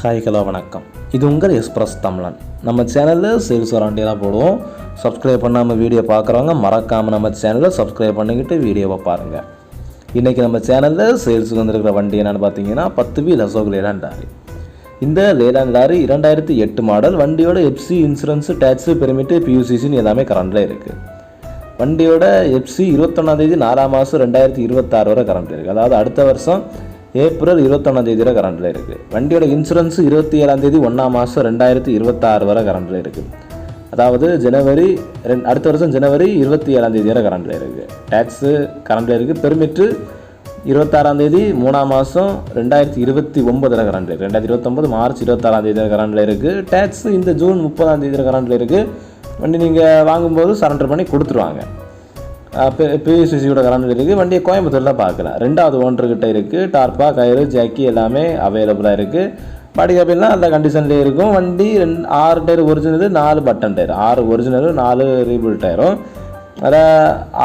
Hi hello வணக்கம். இது உங்கள் எக்ஸ்பிரஸ் தமிழன். நம்ம சேனலில் சேல்ஸ் வராண்டியெல்லாம் போடுவோம். சப்ஸ்கிரைப் பண்ணாமல் வீடியோ பார்க்குறவங்க மறக்காமல் நம்ம சேனலை சப்ஸ்கிரைப் பண்ணிக்கிட்டு வீடியோவை பாருங்கள் இன்றைக்கி நம்ம சேனலில் சேல்ஸுக்கு வந்திருக்கிற வண்டி என்னென்னு பார்த்தீங்கன்னா பத்து வீல் அசோக் லேலாண்ட் லாரி. இந்த லேலாண்ட் லாரி இரண்டாயிரத்தி எட்டு மாடல் வண்டியோட எஃப்சி இன்சூரன்ஸு டேக்ஸு பெருமிட்டு பியூசிசின்னு எல்லாமே கரண்டில் இருக்குது வண்டியோட எஃப்சி இருபத்தொன்னாந்தேதி நாலாம் மாதம் ரெண்டாயிரத்தி இருபத்தாறு வரை கரண்ட் இருக்குது அதாவது அடுத்த வருஷம் ஏப்ரல் இருபத்தொன்னாந்தேதி வரை கரண்டில் இருக்குது வண்டியோட இன்சூரன்ஸ் இருபத்தி ஏழாந்தேதி ஒன்றாம் மாதம் ரெண்டாயிரத்தி இருபத்தாறு வரை கரண்டில் இருக்குது அதாவது ஜனவரி ரெண் அடுத்த வருஷம் ஜனவரி இருபத்தி ஏழாந்தேதி வரை கரண்டில் இருக்குது டேக்ஸு கரண்டில் இருக்குது பெர்மிட்டு இருபத்தாறாந்தேதி மூணாம் மாதம் ரெண்டாயிரத்தி இருபத்தி ஒம்பதில் கரண்டில் இருக்குது ரெண்டாயிரத்தி இருபத்தொம்பது மார்ச் இருபத்தாறாம் தேதி கரண்டில் இருக்குது டேக்ஸ் இந்த ஜூன் முப்பதாம் தேதி கரண்டில் இருக்குது வண்டி நீங்கள் வாங்கும்போது சரண்டர் பண்ணி கொடுத்துருவாங்க. பிஎஸ்சிசியோட கலந்து இருக்குது வண்டியை கோயம்புத்தூரில் பார்க்கலாம் ரெண்டாவது ஓனர்கிட்ட இருக்குது டார்பா கயிறு ஜாக்கி எல்லாமே அவைலபிளாக இருக்குது பாடி அப்படின்னா அந்த கண்டிஷன்லேயே இருக்கும். வண்டி ரெண்டு ஆறு டயர் ஒரிஜினல் நாலு பட்டன் டயர் ஆறு ஒரிஜினலும் நாலு ரீபிள் டயரும் அதில்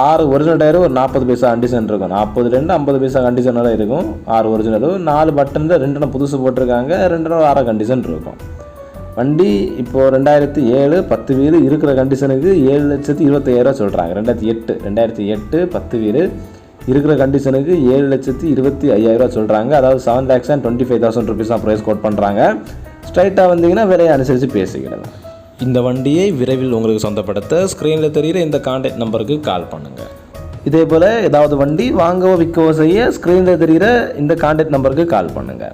ஆறு ஒரிஜினல் டயரும் ஒரு நாற்பது பைசா கண்டிஷன் இருக்கும். நாற்பதுலேருந்து ஐம்பது பைசா கண்டிஷனோட இருக்கும். ஆறு ஒரிஜினலும் நாலு பட்டனில் ரெண்டு புதுசு போட்டிருக்காங்க. ரெண்டு அரை கண்டிஷன் இருக்கும். வண்டி இப்போது ரெண்டாயிரத்தி ஏழு பத்து வீடு இருக்கிற கண்டிஷனுக்கு ஏழு லட்சத்தி இருபத்தையாயிரம் சொல்கிறாங்க ரெண்டாயிரத்தி எட்டு ரெண்டாயிரத்தி எட்டு பத்து வீடு இருக்கிற கண்டிஷனுக்கு ஏழு லட்சத்தி இருபத்தி ஐயாயிரரூவா சொல்கிறாங்க அதாவது seven lakhs and twenty five thousand rupees தான் ப்ரைஸ் கோட் பண்ணுறாங்க ஸ்ட்ரைட்டாக வந்தீங்கன்னா விலையை அனுசரித்து பேசிக்கிடலாம் இந்த வண்டியை விரைவில் உங்களுக்கு சொந்தப்படுத்த ஸ்க்ரீனில் தெரிகிற இந்த கான்டாக்ட் நம்பருக்கு கால் பண்ணுங்கள் இதே போல் ஏதாவது வண்டி வாங்கவோ விற்கவோ செய்ய ஸ்க்ரீனில் தெரிகிற இந்த கான்டாக்ட் நம்பருக்கு கால் பண்ணுங்கள்